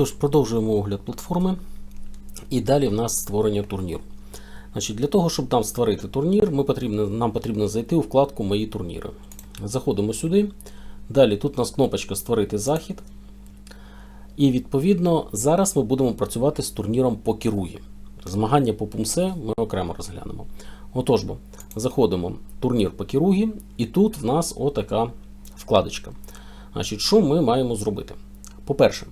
Тож, продовжуємо огляд платформи. І далі в нас створення турніру. Значить, Для того, щоб нам створити турнір, ми потрібно, нам потрібно зайти у вкладку Мої турніри. Заходимо сюди. Далі тут у нас кнопочка Створити захід. І відповідно зараз ми будемо працювати з турніром по Кіругі. Змагання по Пумсе ми окремо розглянемо. Отож, бо, заходимо в турнір по Кіругі, і тут в нас отака вкладочка. Значить, Що ми маємо зробити? По-перше,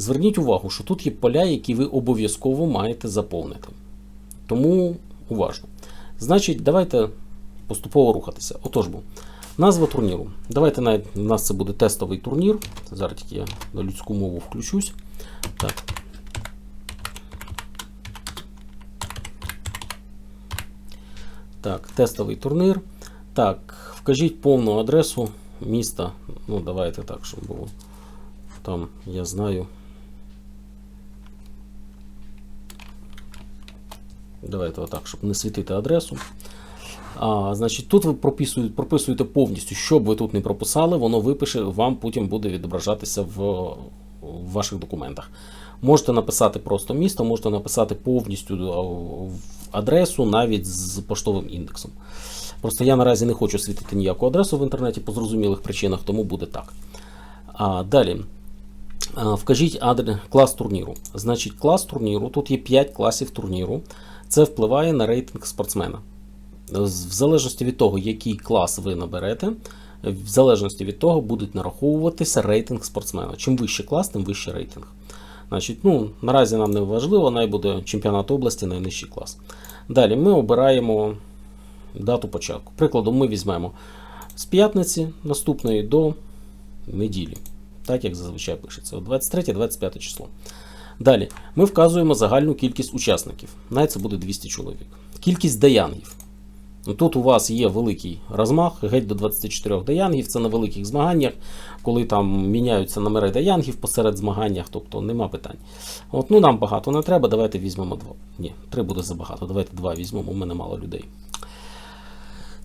зверніть увагу, що тут є поля, які ви обов'язково маєте заповнити. Тому уважно. Значить, давайте поступово рухатися. Отож, бо, назва турніру. Давайте навіть у нас це буде тестовий турнір. Зараз тільки я на людську мову включусь. Так. Так, тестовий турнір. Так, вкажіть повну адресу міста. Ну, давайте так, щоб було. Там я знаю. Давайте отак, щоб не світити адресу. А, Значить, тут ви прописуєте, прописуєте повністю, що б ви тут не прописали, воно випише, вам потім буде відображатися в, в ваших документах. Можете написати просто місто, можете написати повністю адресу навіть з поштовим індексом. Просто я наразі не хочу світити ніяку адресу в інтернеті по зрозумілих причинах, тому буде так. А, Далі. Вкажіть адрес, клас турніру. Значить, клас турніру, тут є 5 класів турніру. Це впливає на рейтинг спортсмена. В залежності від того, який клас ви наберете, в залежності від того, будуть нараховуватися рейтинг спортсмена. Чим вищий клас, тим вищий рейтинг. Значить, ну, Наразі нам не важливо, най буде чемпіонат області найнижчий клас. Далі ми обираємо дату початку. Прикладом, ми візьмемо з п'ятниці наступної до неділі. Так, як зазвичай пишеться, 23-25 число. Далі ми вказуємо загальну кількість учасників. Навіть це буде 200 чоловік. Кількість даянгів. Тут у вас є великий розмах, геть до 24 даянгів. Це на великих змаганнях, коли там міняються номери даянгів посеред змаганнях, тобто нема питань. От, ну Нам багато не треба, давайте візьмемо два. Ні, три буде забагато. Давайте два візьмемо, у мене мало людей.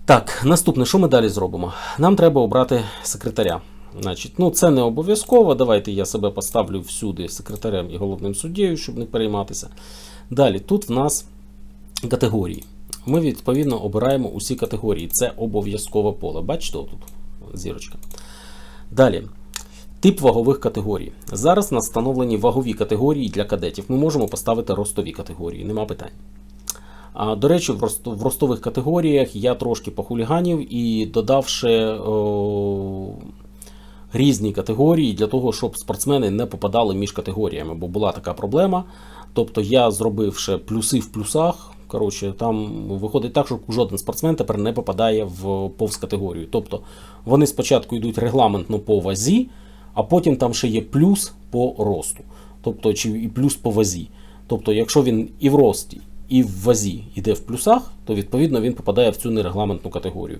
Так, наступне, що ми далі зробимо? Нам треба обрати секретаря. Значить, ну Це не обов'язково. Давайте я себе поставлю всюди секретарем і головним суддєю, щоб не перейматися. Далі, тут в нас категорії. Ми відповідно обираємо усі категорії. Це обов'язкове поле. Бачите, тут зірочка. Далі. Тип вагових категорій. Зараз на встановлені вагові категорії для кадетів. Ми можемо поставити ростові категорії, нема питань. А, До речі, в ростових категоріях я трошки похуліганів і додавши о, різні категорії для того, щоб спортсмени не попадали між категоріями, бо була така проблема. Тобто я зробивши плюси в плюсах. Коротше, там виходить так, що жоден спортсмен тепер не попадає в повз категорію. Тобто вони спочатку йдуть регламентно по вазі, а потім там ще є плюс по росту. Тобто, чи і плюс по вазі. Тобто, якщо він і в рості, і в вазі йде в плюсах, то відповідно він попадає в цю нерегламентну категорію.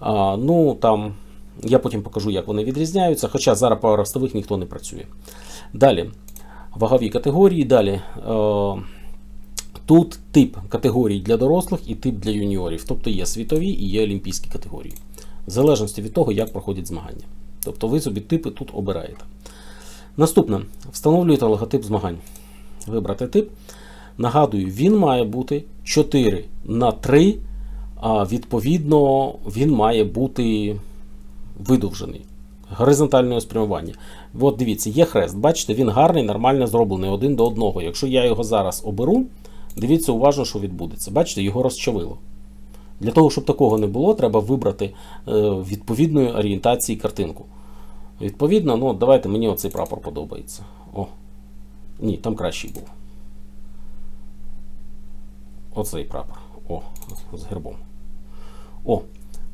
А, Ну там я потім покажу, як вони відрізняються, хоча зараз по ростових ніхто не працює. Далі, вагові категорії. Далі. Е, Тут тип категорій для дорослих і тип для юніорів. Тобто є світові і є олімпійські категорії. В залежності від того, як проходять змагання. Тобто ви собі типи тут обираєте. Наступне, встановлюєте логотип змагань. Вибрати тип. Нагадую, він має бути 4 на 3, а відповідно, він має бути видовжений. Горизонтальне спрямування. От дивіться, є хрест. Бачите, він гарний, нормально зроблений один до одного. Якщо я його зараз оберу, дивіться уважно, що відбудеться. Бачите, його розчавило. Для того, щоб такого не було, треба вибрати е, відповідної орієнтації картинку. Відповідно, ну, давайте мені оцей прапор подобається. О, Ні, там кращий був. Оцей прапор. О, з гербом. О,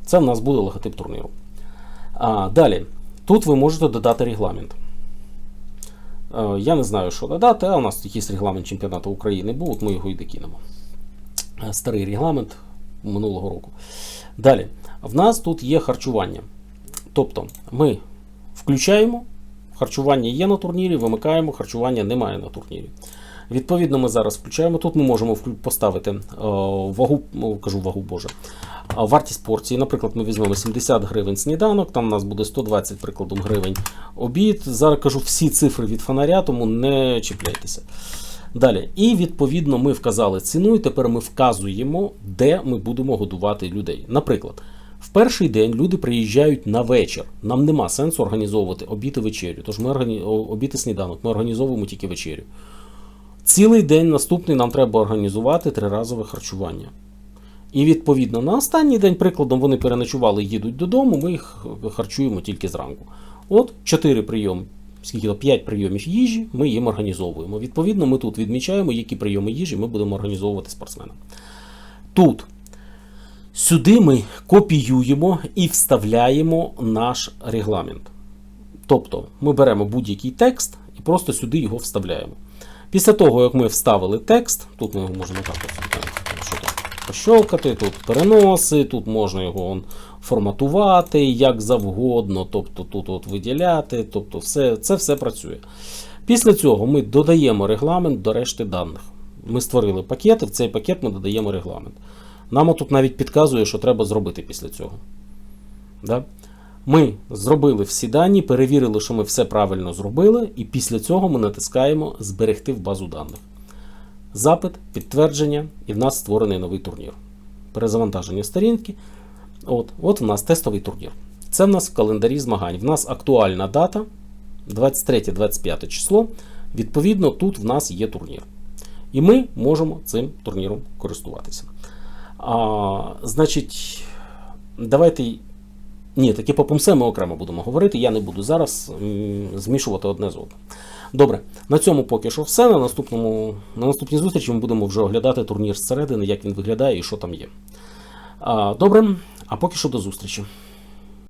це в нас буде логотип турніру. А, Далі, тут ви можете додати регламент. А, я не знаю, що додати, а у нас якийсь регламент чемпіонату України був, от ми його і докинемо. Старий регламент минулого року. Далі, в нас тут є харчування. Тобто, ми включаємо, харчування є на турнірі, вимикаємо, харчування немає на турнірі. Відповідно, ми зараз включаємо. Тут ми можемо поставити вагу, ну, кажу вагу Боже, вартість порції. Наприклад, ми візьмемо 70 гривень сніданок, там у нас буде 120 прикладом гривень обід. Зараз кажу всі цифри від фонаря, тому не чіпляйтеся. Далі, і відповідно ми вказали ціну, і тепер ми вказуємо, де ми будемо годувати людей. Наприклад, в перший день люди приїжджають на вечір. Нам нема сенсу організовувати обід і вечерю. Тож ми органі... обід і сніданок, ми організовуємо тільки вечерю. Цілий день наступний нам треба організувати триразове харчування. І відповідно на останній день, прикладом, вони переночували, їдуть додому, ми їх харчуємо тільки зранку. От 4 прийоми, скільки то 5 прийомів їжі ми їм організовуємо. Відповідно, ми тут відмічаємо, які прийоми їжі ми будемо організовувати спортсменам. Тут сюди ми копіюємо і вставляємо наш регламент. Тобто ми беремо будь-який текст і просто сюди його вставляємо. Після того, як ми вставили текст, тут ми його можемо так ось, так, що там, пощолкати, тут переноси, тут можна його он, форматувати як завгодно, тобто тут от виділяти, тобто все, це все працює. Після цього ми додаємо регламент до решти даних. Ми створили пакет, і в цей пакет ми додаємо регламент. Нам тут навіть підказує, що треба зробити після цього. Да? Ми зробили всі дані, перевірили, що ми все правильно зробили, і після цього ми натискаємо Зберегти в базу даних. Запит, підтвердження, і в нас створений новий турнір. Перезавантаження сторінки. От, от в нас тестовий турнір. Це в нас в календарі змагань. В нас актуальна дата 23-25 число. Відповідно, тут в нас є турнір. І ми можемо цим турніром користуватися. А, Значить, давайте. Ні, такі по пумсе ми окремо будемо говорити. Я не буду зараз змішувати одне з одним. Добре, на цьому поки що все. На, наступному, на наступній зустрічі ми будемо вже оглядати турнір зсередини, як він виглядає і що там є. Добре, а поки що до зустрічі.